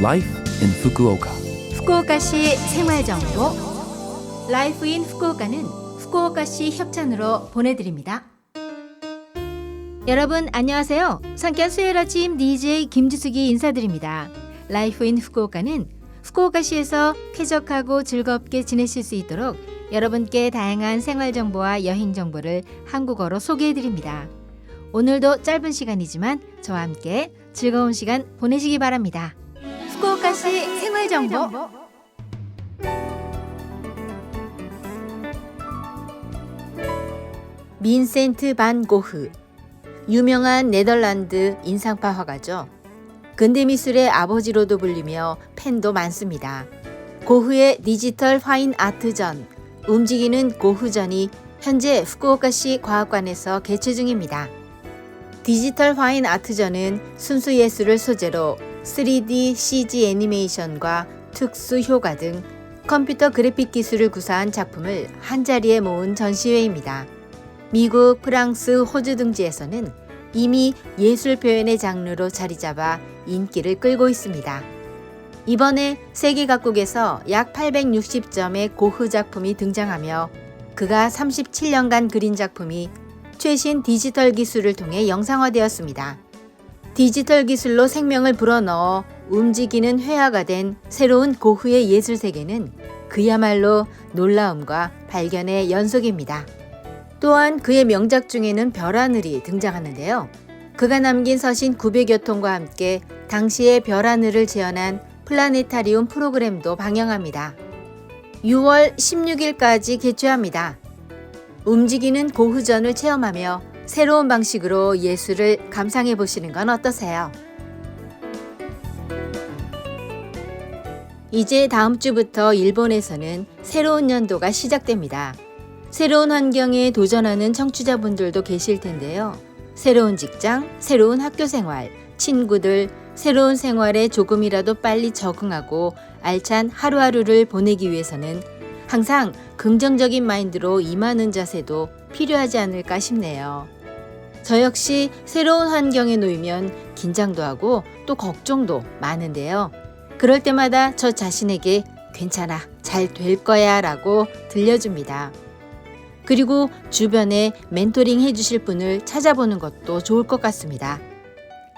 Life in Fukuoka. 후쿠오카시 생활정보 라이프 인 후쿠오카는 후쿠오카시 협찬으로 보내드립니다. 여러분 안녕하세요. 상쾌한 수요일 아침 DJ 김지숙이 인사드립니다. 라이프 인 후쿠오카는 후쿠오카시에서 쾌적하고 즐겁게 지내실 수 있도록 여러분께 다양한 생활 정보와 여행 정보를 한국어로 소개해 드립니다. 오늘도 짧은 시간이지만 저와 함께 즐거운 시간 보내시기 바랍니다. 후쿠오카시 생활 정보 민센트 반 고흐 유명한 네덜란드 인상파 화가죠. 근대 미술의 아버지로도 불리며 팬도 많습니다. 고흐의 디지털 화인 아트전 움직이는 고흐전이 현재 후쿠오카시 과학관에서 개최 중입니다. 디지털 화인 아트전은 순수 예술을 소재로 3D CG 애니메이션과 특수 효과 등 컴퓨터 그래픽 기술을 구사한 작품을 한자리에 모은 전시회입니다. 미국, 프랑스, 호주 등지에서는 이미 예술 표현의 장르로 자리 잡아 인기를 끌고 있습니다. 이번에 세계 각국에서 약 860점의 고흐 작품이 등장하며 그가 37년간 그린 작품이 최신 디지털 기술을 통해 영상화되었습니다. 디지털 기술로 생명을 불어넣어 움직이는 회화가 된 새로운 고흐의 예술 세계는 그야말로 놀라움과 발견의 연속입니다. 또한 그의 명작 중에는 별하늘이 등장하는데요. 그가 남긴 서신 900여 통과 함께 당시의 별하늘을 재현한 플라네타리움 프로그램도 방영합니다. 6월 16일까지 개최합니다. 움직이는 고흐전을 체험하며 새로운 방식으로 예술을 감상해 보시는 건 어떠세요? 이제 다음 주부터 일본에서는 새로운 연도가 시작됩니다. 새로운 환경에 도전하는 청취자분들도 계실 텐데요. 새로운 직장, 새로운 학교 생활, 친구들, 새로운 생활에 조금이라도 빨리 적응하고 알찬 하루하루를 보내기 위해서는 항상 긍정적인 마인드로 임하는 자세도 필요하지 않을까 싶네요. 저 역시 새로운 환경에 놓이면 긴장도 하고 또 걱정도 많은데요. 그럴 때마다 저 자신에게 괜찮아, 잘 될 거야 라고 들려줍니다. 그리고 주변에 멘토링 해주실 분을 찾아보는 것도 좋을 것 같습니다.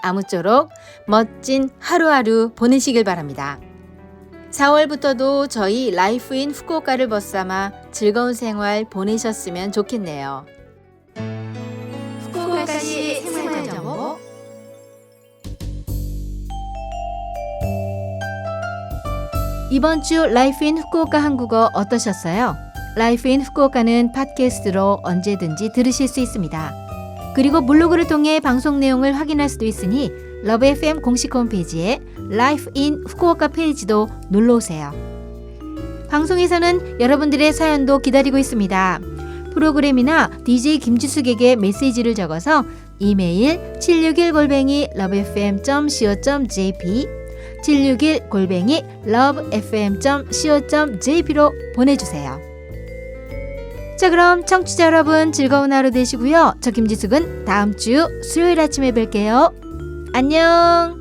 아무쪼록 멋진 하루하루 보내시길 바랍니다. 4월부터도 저희 라이프 인 후쿠오카를 벗삼아 즐거운 생활 보내셨으면 좋겠네요. 생활정보 이번 주 라이프 인 후쿠오카 한국어 어떠셨어요? 라이프 인 후쿠오카는 팟캐스트로 언제든지 들으실 수 있습니다. 그리고 블로그를 통해 방송 내용을 확인할 수도 있으니 러브 FM 공식 홈페이지에 라이프 인 후쿠오카 페이지도 놀러 오세요. 방송에서는 여러분들의 사연도 기다리고 있습니다. 프로그램이나 DJ 김지숙에게 메시지를 적어서 이메일 761골뱅이 lovefm.co.jp 761 골뱅이 lovefm.co.jp로 보내주세요. 자 그럼 청취자 여러분 즐거운 하루 되시고요. 저 김지숙은 다음 주 수요일 아침에 뵐게요. 안녕.